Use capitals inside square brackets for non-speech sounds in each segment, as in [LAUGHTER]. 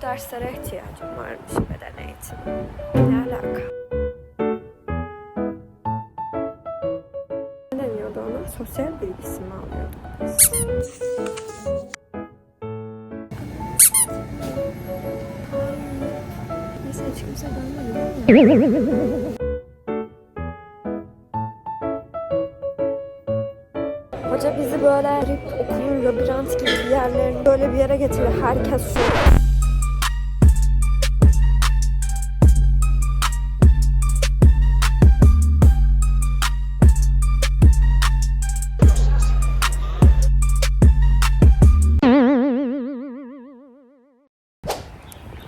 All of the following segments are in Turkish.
bu derslere ihtiyacım varmış beden eğitimi. Ne alaka? Ne deniyordu ona? Sosyal bilgisi mi alıyorduk biz? Neyse hiç kimse görmedi. Hoca bizi böyle okulun labirent gibi bir yerlerine böyle bir yere getiriyor. Herkes şu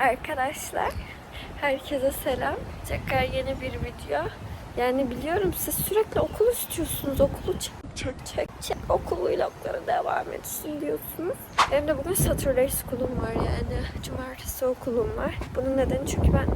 Arkadaşlar, herkese selam. Tekrar yeni bir video. Yani biliyorum siz sürekli okul istiyorsunuz. Okulu çek, çek, çek, çek. Okul vlogları devam etsin diyorsunuz. Benim de bugün Saturday School'um var yani. Cumartesi okulum var. Bunun nedeni çünkü ben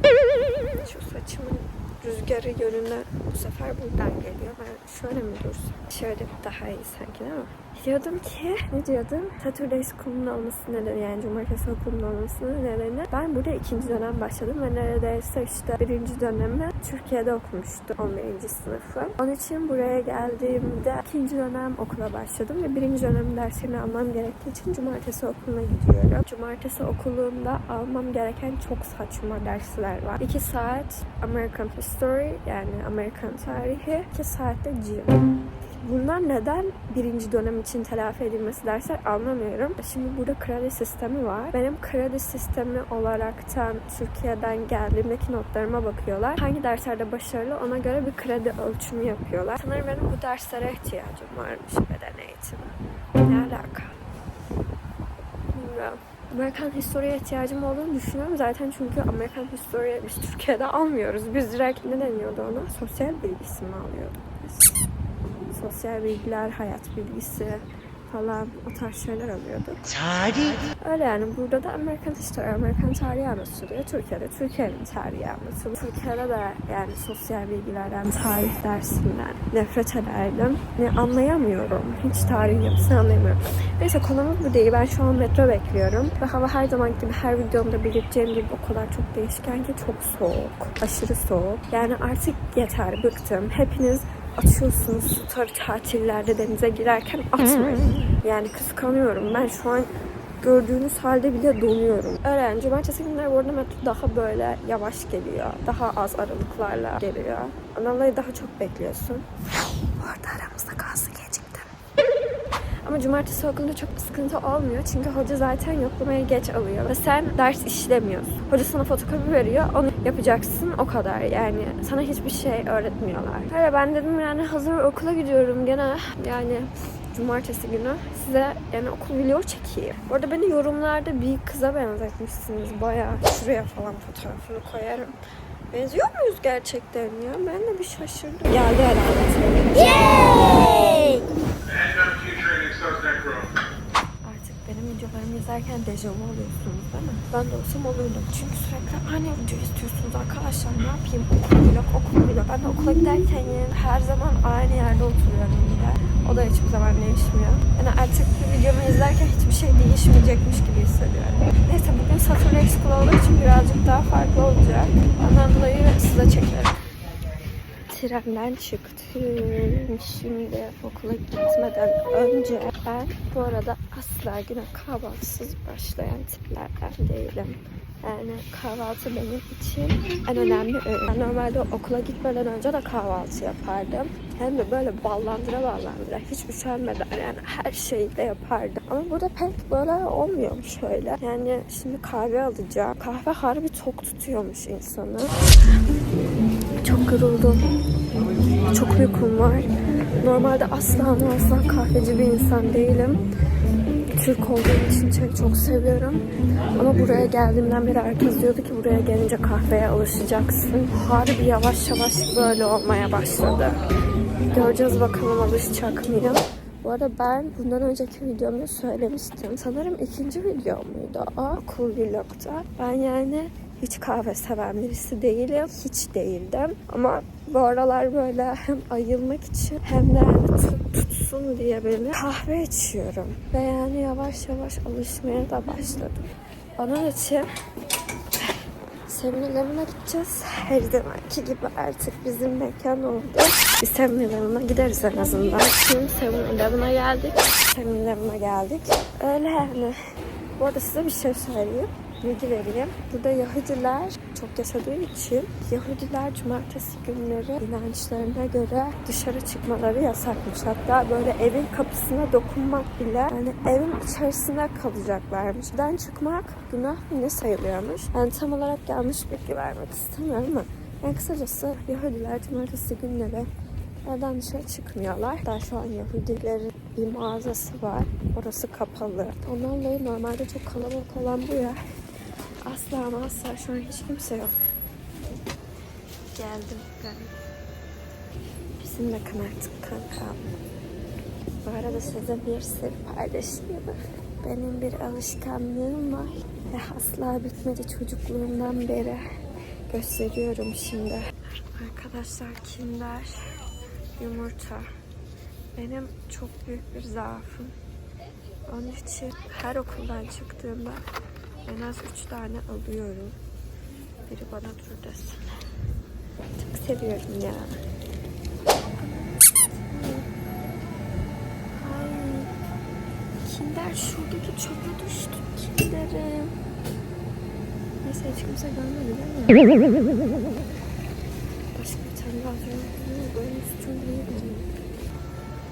şu saçımın rüzgarı yönünden bu sefer buradan geliyor. Ben şöyle mi dursam? Şöyle daha iyi sanki değil mi? Diyordum ki, ne diyordum? Saturday School'un olması nedeni yani cumartesi okulunun olmasının nedeni ben burada ikinci dönem başladım ve neredeyse işte birinci dönemi Türkiye'de okumuştum 11. sınıfı. Onun için buraya geldiğimde ikinci dönem okula başladım ve birinci dönem derslerini almam gerektiği için cumartesi okuluna gidiyorum. Cumartesi okulunda almam gereken çok saçma dersler var. 2 saat American History yani Amerikan tarihi, 2 saatte gym. Bunlar neden birinci dönem için telafi edilmesi dersler anlamıyorum. Şimdi burada kredi sistemi var. Benim kredi sistemi olaraktan Türkiye'den geldiğimdeki notlarıma bakıyorlar. Hangi derslerde başarılı ona göre bir kredi ölçümü yapıyorlar. Sanırım benim bu derslere ihtiyacım varmış beden eğitimi. Ne alaka? Bilmiyorum. Amerikan History'ye ihtiyacım olduğunu düşünüyorum. Zaten çünkü Amerikan History'yi biz Türkiye'de almıyoruz. Biz direkt ne deniyordu ona? Sosyal bilgisi mi alıyorduk biz? Sosyal bilgiler, hayat bilgisi falan o tarz şeyler alıyorduk. Tarih. Öyle yani burada da Amerikan History, Amerikan tarihi anlatılıyor. Türkiye'de Türkiye'nin tarihi anlatılıyor. Türkiye'de de yani sosyal bilgilerden, tarih dersinden nefret ederdim. Ne anlayamıyorum. Hiç tarih yapısını anlayamıyorum. Neyse konumuz bu değil. Ben şu an metro bekliyorum. Ve hava her zaman gibi her videomda belirteceğim gibi o kadar çok değişken ki çok soğuk. Aşırı soğuk. Yani artık yeter bıktım. Hepiniz atıyorsunuz tutar tatillerde denize girerken atmayın. Yani kıskanıyorum. Ben şu an gördüğünüz halde bile donuyorum. Yani cumartesi günleri bu arada metro daha böyle yavaş geliyor. Daha az aralıklarla geliyor. Ondan daha çok bekliyorsun. Bu arada geciktim. Ama cumartesi okulunda çok bir sıkıntı olmuyor. Çünkü hoca zaten yoklamaya geç alıyor. Ve sen ders işlemiyorsun. Hoca sana fotokopi veriyor. Onu yapacaksın. O kadar yani. Sana hiçbir şey öğretmiyorlar. Öyle ben dedim yani hazır okula gidiyorum gene. Yani cumartesi günü size yani okul video çekeyim. Bu arada beni yorumlarda bir kıza benzetmişsiniz. Bayağı şuraya falan fotoğrafını koyarım. Benziyor muyuz gerçekten ya? Ben de bir şaşırdım. Geldi herhalde. Yay! Benim videolarımı izlerken dejavu oluyorsunuz değil mi? Ben de olsam olurdum. Çünkü sürekli aynı video istiyorsunuz arkadaşlar. Ne yapayım? Okul vlog, okul vlog. Ben de okula giderken yani her zaman aynı yerde oturuyorum yine. O da hiçbir zaman değişmiyor. Yani artık bir videomu izlerken hiçbir şey değişmeyecekmiş gibi hissediyorum. Neyse bugün Saturday School olduğu için birazcık daha farklı olacak. Ondan dolayı size çekerim. Trenden çıktım. Şimdi okula gitmeden önce ben bu arada asla güne kahvaltısız başlayan tiplerden değilim. Yani kahvaltı benim için en önemli öğün. Ben normalde okula gitmeden önce de kahvaltı yapardım. Hem de böyle ballandıra ballandıra hiç üşenmeden yani her şeyi de yapardım. Ama burada pek böyle olmuyormuş öyle. Yani şimdi kahve alacağım. Kahve harbi tok tutuyormuş insanı. Çok yoruldum. Çok uykum var. Normalde asla asla kahveci bir insan değilim. Türk olduğum için çayı çok seviyorum. Ama buraya geldiğimden beri herkes diyordu ki buraya gelince kahveye alışacaksın. Harbi yavaş yavaş böyle olmaya başladı. Göreceğiz bakalım alışacak mıyım? Bu arada ben bundan önceki videomda söylemiştim. Sanırım ikinci video muydu o? Cool Vlog'da. Ben yani hiç kahve seven birisi değilim. Hiç değildim. Ama bu aralar böyle hem ayılmak için hem de tut, tutsun diye böyle kahve içiyorum. Ve yani yavaş yavaş alışmaya da başladım. Onun için Seminarına gideceğiz. Her zamanki gibi artık bizim mekan oldu. Bir seminarına gideriz en azından. Şimdi seminarına geldik. Seminarına geldik. Öyle yani. Bu arada size bir şey söyleyeyim. Bilgi vereyim. Burada Yahudiler çok yaşadığı için Yahudiler cumartesi günleri inançlarına göre dışarı çıkmaları yasakmış. Hatta böyle evin kapısına dokunmak bile yani evin içerisinde kalacaklarmış. Evden çıkmak günah ne sayılıyormuş. Yani tam olarak yanlış bilgi vermek istemiyorum ama yani kısacası Yahudiler cumartesi günleri evden dışarı çıkmıyorlar. Daha şu an Yahudilerin bir mağazası var. Orası kapalı. Ondan dolayı normalde çok kalabalık olan bu yer asla ama asla şu an hiç kimse yok. Geldim ben. Bizim de kanarttık kanka. Bu arada size bir sır paylaşayım. Benim bir alışkanlığım var ve asla bitmedi çocukluğumdan beri. Gösteriyorum şimdi. Arkadaşlar kinder yumurta. Benim çok büyük bir zaafım. Onun için her okuldan çıktığımda en az üç tane alıyorum. Biri bana dur desin. Çok seviyorum ya. Kinder şuradaki çöpe düştü. Kinder'im. Neyse hiç kimse görmedi değil mi? Başka bir tane daha. Böyle üstüm değil.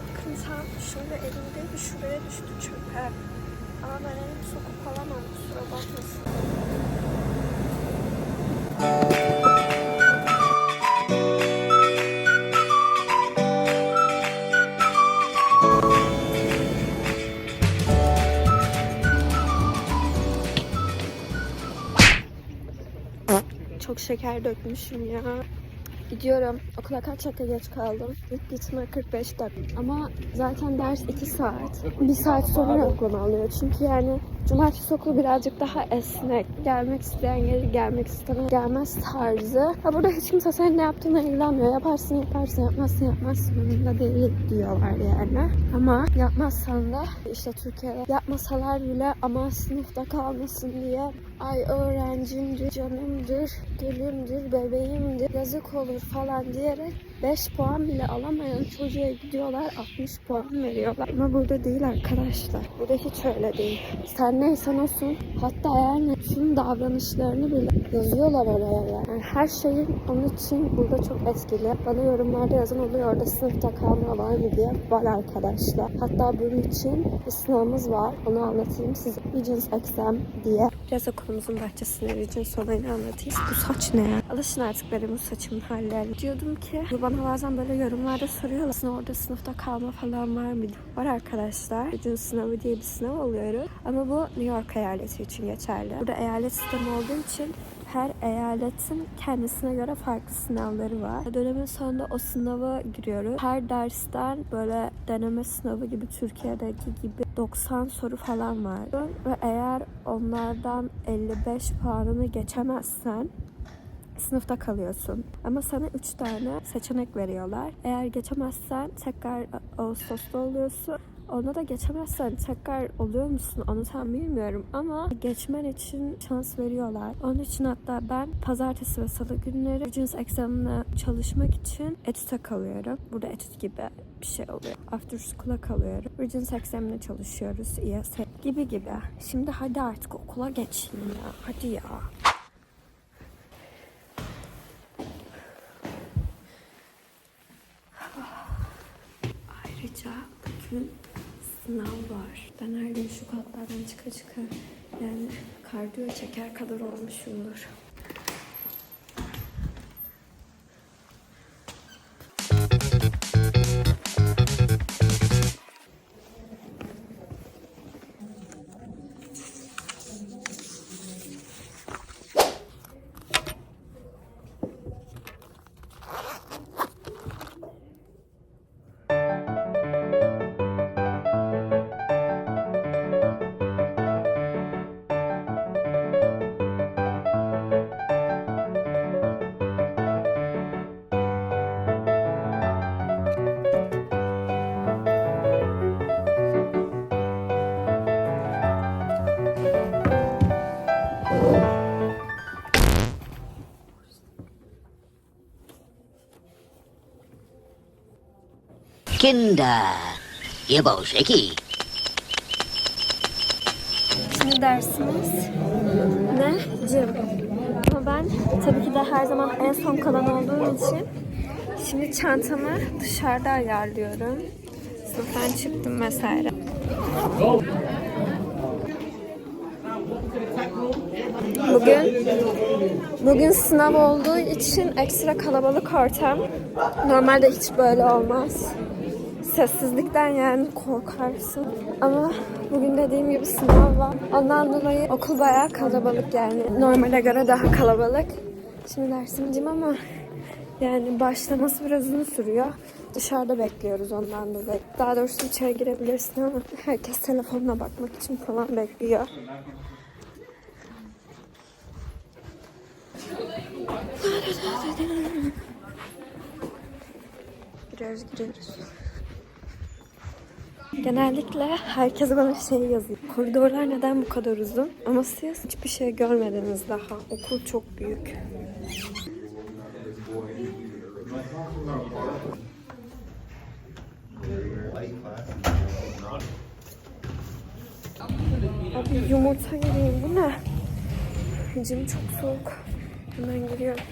Bakın tam şöyle elimdeydi. Şuraya düştü çöpe. Çok şeker dökmüşüm ya. Gidiyorum. Okula kaç dakika geç kaldım? İlk gitme 45 dakika. Ama zaten ders 2 saat. 1 saat sonra okulum alıyor. Çünkü yani cumartesi okulu birazcık daha esnek. Gelmek isteyen gelir, gelmek isteyen gelmez tarzı. Ha burada hiç kimse senin ne yaptığına ilgilenmiyor. Yaparsın yaparsın, yapmazsın yapmazsın. Umurumda değil diyorlar yani. Ama yapmazsan da işte Türkiye'de yapmasalar bile ama sınıfta kalmasın diye ay öğrencimdir, canımdır, gülümdür, bebeğimdir, yazık olur falan diyerek 5 puan bile alamayan çocuğa gidiyorlar 60 puan veriyorlar. Ama burada değil arkadaşlar. Burada hiç öyle değil. Sen neysen olsun. Hatta yani tüm davranışlarını bile yazıyorlar oraya yani. yani her şeyin onun için burada çok etkili. Bana yorumlarda yazan oluyor orada sınıfta kalma var mı diye. Var arkadaşlar. Hatta bunun için bir sınavımız var. Onu anlatayım size. Regents Exam diye. Biraz okulumuzun bahçesinde Regents olayını anlatayım. Bu saç ne ya? Alışın artık benim bu saçımın hallerine. Diyordum ki bana bazen böyle yorumlarda soruyorlar. Aslında orada sınıfta kalma falan var mı? Var arkadaşlar. Regents sınavı diye bir sınav oluyoruz. Ama bu New York eyaleti için geçerli. Burada eyalet sistemi olduğu için her eyaletin kendisine göre farklı sınavları var. Dönemin sonunda o sınava giriyoruz. Her dersten böyle deneme sınavı gibi Türkiye'deki gibi 90 soru falan var. Ve eğer onlardan 55 puanını geçemezsen sınıfta kalıyorsun. Ama sana 3 tane seçenek veriyorlar. Eğer geçemezsen tekrar Ağustos'ta oluyorsun. Ona da geçemezsen tekrar oluyor musun onu tam bilmiyorum ama geçmen için şans veriyorlar. Onun için hatta ben pazartesi ve salı günleri Regents Exam'ına çalışmak için etüte kalıyorum. Burada etüt gibi bir şey oluyor. After school'a kalıyorum. Regents Exam'ına çalışıyoruz. İYS gibi gibi. Şimdi hadi artık okula geçeyim ya. Hadi ya. Ayrıca bugün sınav var. Ben her gün şu katlardan çıka yani kardiyo çeker kadar olmuşumdur. Kinder. Shaky. Şimdi dersimiz ne? Cim. Ama ben tabii ki de her zaman en son kalan olduğum için şimdi çantamı dışarıda ayarlıyorum. Sınıftan çıktım vesaire. Bugün bugün sınav olduğu için ekstra kalabalık ortam. Normalde hiç böyle olmaz. Sessizlikten yani korkarsın. Ama bugün dediğim gibi sınav var. Ondan dolayı okul bayağı kalabalık yani. Normale göre daha kalabalık. Şimdi dersimcim ama yani başlaması biraz uzun sürüyor. Dışarıda bekliyoruz ondan dolayı. Daha doğrusu içeri girebilirsin ama herkes telefonuna bakmak için falan bekliyor. Giriyoruz giriyoruz. Genellikle herkes bana şey yazıyor. Koridorlar neden bu kadar uzun? Ama siz hiçbir şey görmediniz daha. Okul çok büyük. Abi yumurta yiyeyim. Bu ne? Cim çok soğuk. Hemen giriyorum.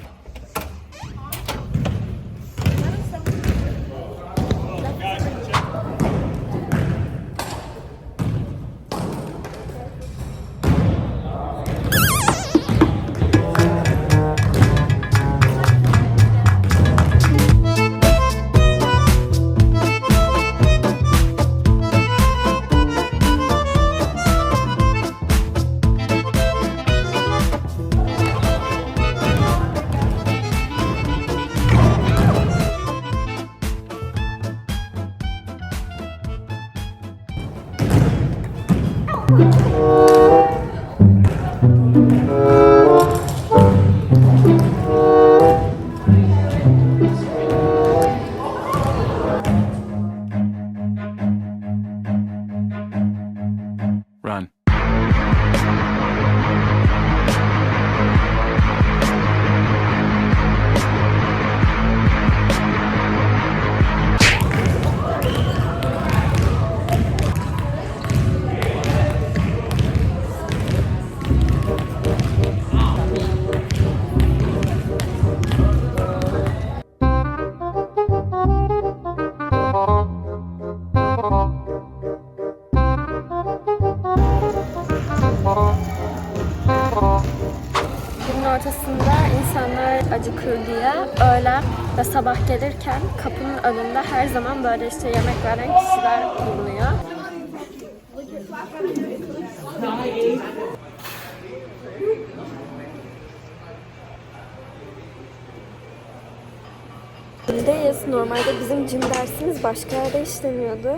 Sabah gelirken kapının önünde her zaman böyle işte yemek veren kişiler bulunuyor. Gym'deyiz. Normalde bizim gym dersimiz başka yerde işleniyordu.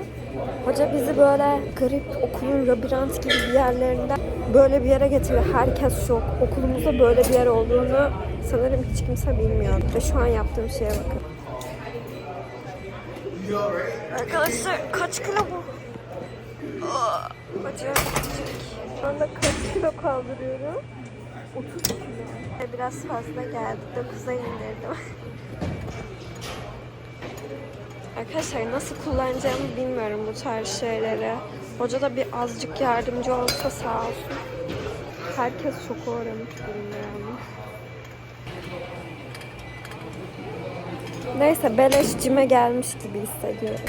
Hoca bizi böyle garip okulun labirent gibi bir yerlerinden böyle bir yere getiriyor. Herkes şok. Okulumuzda böyle bir yer olduğunu sanırım hiç kimse bilmiyor. Ve şu an yaptığım şeye bakın. Arkadaşlar kaç kilo bu? Aa, Bacağım küçük. Şu anda kaç kilo kaldırıyorum? 30 kilo. Biraz fazla geldi. 9'a indirdim. [LAUGHS] Arkadaşlar nasıl kullanacağımı bilmiyorum bu tarz şeyleri. Hoca da bir azıcık yardımcı olsa sağ olsun. Herkes şoka uğramış durumda yani. Neyse beleş cime gelmiş gibi hissediyorum.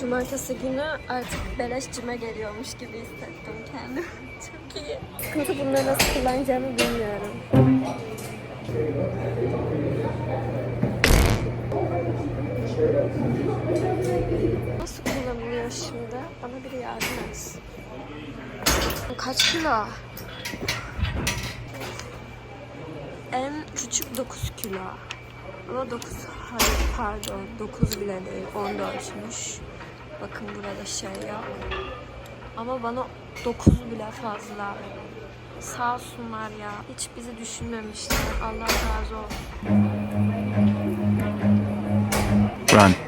Cumartesi günü artık beleş cime geliyormuş gibi hissettim kendimi. [LAUGHS] Çok iyi. Sıkıntı bunları nasıl kullanacağımı bilmiyorum. Nasıl kullanılıyor şimdi? Bana biri yardım etsin. Kaç kilo? En küçük 9 kilo. Ama 9, hayır pardon 9 bile değil 14'müş. Bakın burada şey yok. Ama bana 9 bile fazla. Sağ olsunlar ya. Hiç bizi düşünmemişler. Allah razı olsun. Run.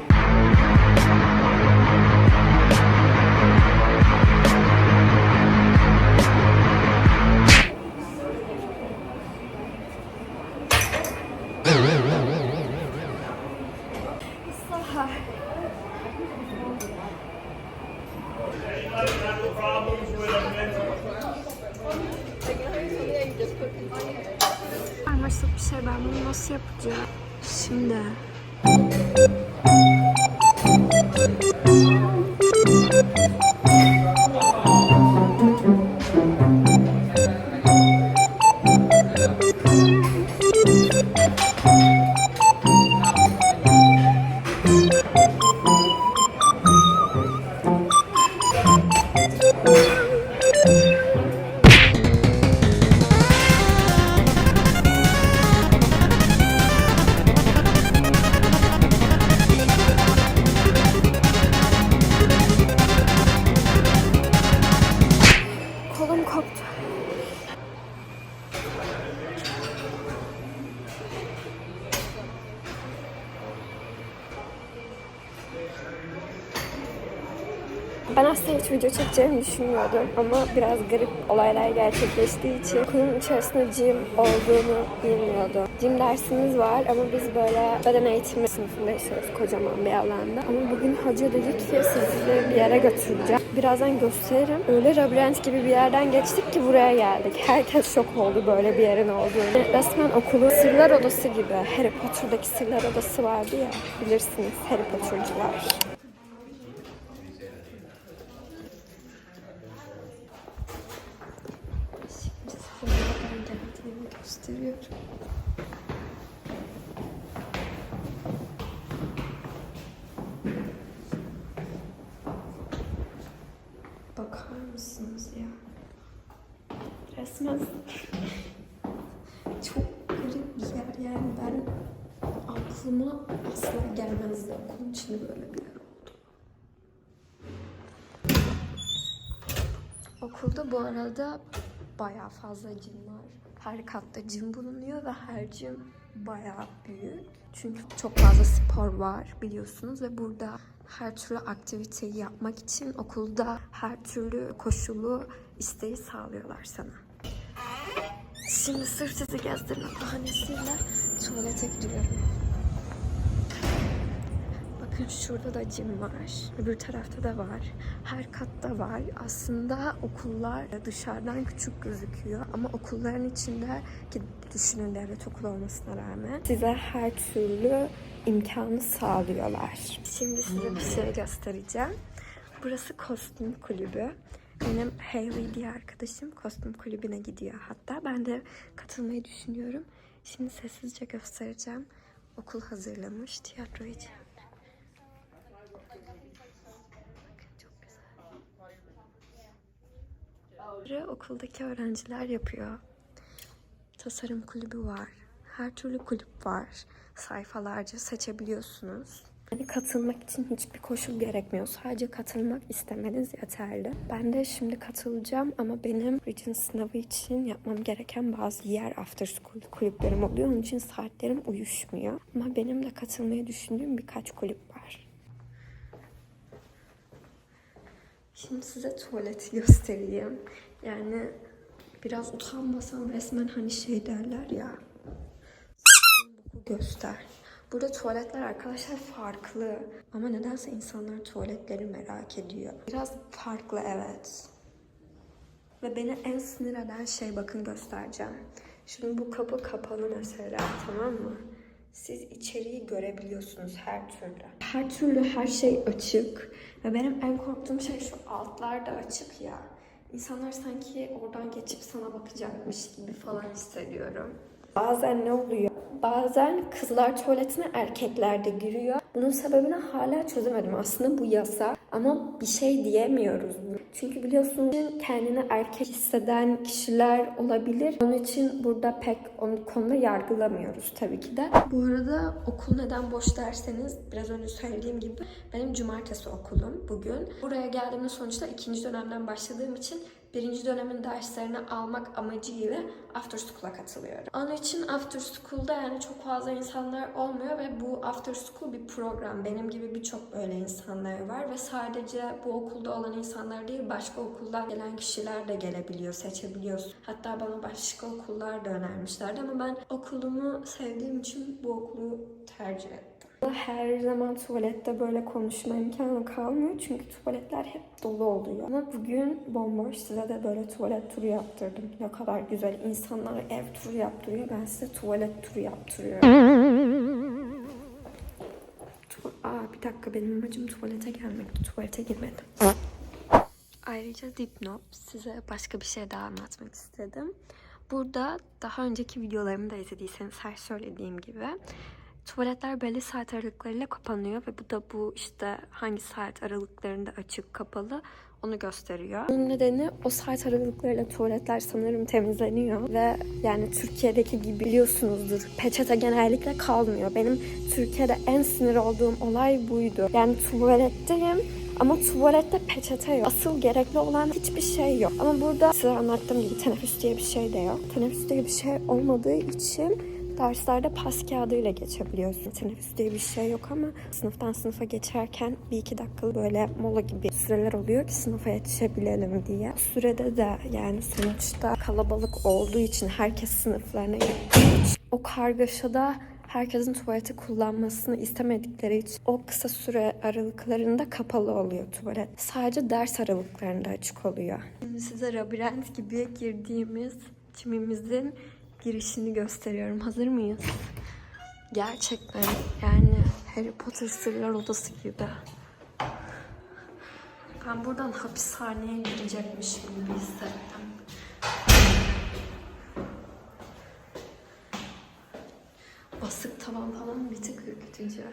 Düşünmüyordum ama biraz garip olaylar gerçekleştiği için okulun içerisinde gym olduğunu bilmiyordum. Gym dersimiz var ama biz böyle beden eğitimi sınıfında yaşıyoruz kocaman bir alanda. Ama bugün hoca dedi ki sizi bir yere götüreceğim. Birazdan gösteririm. Öyle labirent gibi bir yerden geçtik ki buraya geldik. Herkes şok oldu böyle bir yerin olduğunu. Resmen okulun sırlar odası gibi. Harry Potter'daki sırlar odası vardı ya. Bilirsiniz Harry Potter'cılar. Gösteriyorum. Bakar mısınız ya? Resmen çok garip bir yer yani ben aklıma asla gelmezdi okulun içinde böyle bir yer oldu. Okulda bu arada bayağı fazla cin var. Her katta cin bulunuyor ve her cin bayağı büyük. Çünkü çok fazla spor var biliyorsunuz ve burada her türlü aktiviteyi yapmak için okulda her türlü koşulu isteği sağlıyorlar sana. Şimdi sırf sizi gezdirme bahanesiyle tuvalete gidiyorum. Bakın şurada da cim var. Öbür tarafta da var. Her katta var. Aslında okullar dışarıdan küçük gözüküyor. Ama okulların içinde ki düşünün devlet okulu olmasına rağmen size her türlü imkanı sağlıyorlar. Şimdi size bir şey göstereceğim. Burası kostüm kulübü. Benim Hayley diye arkadaşım kostüm kulübüne gidiyor hatta. Ben de katılmayı düşünüyorum. Şimdi sessizce göstereceğim. Okul hazırlamış tiyatro için. Bakın çok güzel. Bunları okuldaki öğrenciler yapıyor. Tasarım kulübü var. Her türlü kulüp var. Sayfalarca seçebiliyorsunuz. Yani katılmak için hiçbir koşul gerekmiyor. Sadece katılmak istemeniz yeterli. Ben de şimdi katılacağım ama benim Regent sınavı için yapmam gereken bazı yer after school kulüplerim oluyor. Onun için saatlerim uyuşmuyor. Ama benim de katılmayı düşündüğüm birkaç kulüp var. Şimdi size tuvaleti göstereyim. Yani biraz utanmasam resmen hani şey derler ya. boku göster. Burada tuvaletler arkadaşlar farklı. Ama nedense insanlar tuvaletleri merak ediyor. Biraz farklı evet. Ve beni en sinir eden şey bakın göstereceğim. Şimdi bu kapı kapalı mesela tamam mı? Siz içeriği görebiliyorsunuz her türlü. Her türlü her şey açık. Ve benim en korktuğum şey şu altlar da açık ya. İnsanlar sanki oradan geçip sana bakacakmış gibi falan hissediyorum. Bazen ne oluyor? Bazen kızlar tuvaletine erkekler de giriyor. Bunun sebebini hala çözemedim. Aslında bu yasa. Ama bir şey diyemiyoruz. Çünkü biliyorsunuz kendini erkek hisseden kişiler olabilir. Onun için burada pek onu konuda yargılamıyoruz tabii ki de. Bu arada okul neden boş derseniz biraz önce söylediğim gibi benim cumartesi okulum bugün. Buraya geldiğimde sonuçta ikinci dönemden başladığım için birinci dönemin derslerini almak amacıyla after school'a katılıyorum. Onun için after school'da yani çok fazla insanlar olmuyor ve bu after school bir program. Benim gibi birçok böyle insanlar var ve sadece bu okulda olan insanlar değil başka okuldan gelen kişiler de gelebiliyor, seçebiliyorsun. Hatta bana başka okullar da önermişlerdi ama ben okulumu sevdiğim için bu okulu tercih ettim. Her zaman tuvalette böyle konuşma imkanı kalmıyor çünkü tuvaletler hep dolu oluyor. Ama bugün bomboş size de böyle tuvalet turu yaptırdım. Ne kadar güzel insanlar ev turu yaptırıyor. Ben size tuvalet turu yaptırıyorum. Aa bir dakika benim amacım tuvalete gelmekti. Tuvalete girmedim. Ayrıca dipnot size başka bir şey daha anlatmak istedim. Burada daha önceki videolarımı da izlediyseniz her söylediğim gibi tuvaletler belli saat aralıklarıyla kapanıyor ve bu da bu işte hangi saat aralıklarında açık kapalı onu gösteriyor. Bunun nedeni o saat aralıklarıyla tuvaletler sanırım temizleniyor ve yani Türkiye'deki gibi biliyorsunuzdur peçete genellikle kalmıyor. Benim Türkiye'de en sinir olduğum olay buydu. Yani tuvaletteyim ama tuvalette peçete yok. Asıl gerekli olan hiçbir şey yok. Ama burada size anlattığım gibi teneffüs diye bir şey de yok. Teneffüs diye bir şey olmadığı için derslerde pas kağıdıyla geçebiliyorsun. Teneffüs diye bir şey yok ama sınıftan sınıfa geçerken bir iki dakikalık böyle mola gibi süreler oluyor ki sınıfa yetişebilelim diye. Bu sürede de yani sonuçta kalabalık olduğu için herkes sınıflarına için o kargaşada herkesin tuvaleti kullanmasını istemedikleri için o kısa süre aralıklarında kapalı oluyor tuvalet. Sadece ders aralıklarında açık oluyor. Şimdi size labirent gibi girdiğimiz çimimizin girişini gösteriyorum. Hazır mıyız? Gerçekten yani Harry Potter Sırlar Odası gibi. Ben buradan hapishaneye girecekmişim gibi hissettim. Basık tavan falan bir tık ürkütücü.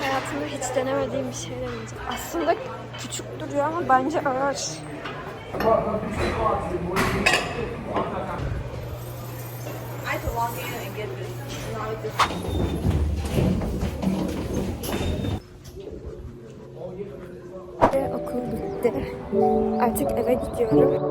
Hayatımda hiç denemediğim bir şey deneyeceğim. Aslında küçük duruyor ama bence ağır. Okul bitti. Artık eve gidiyorum.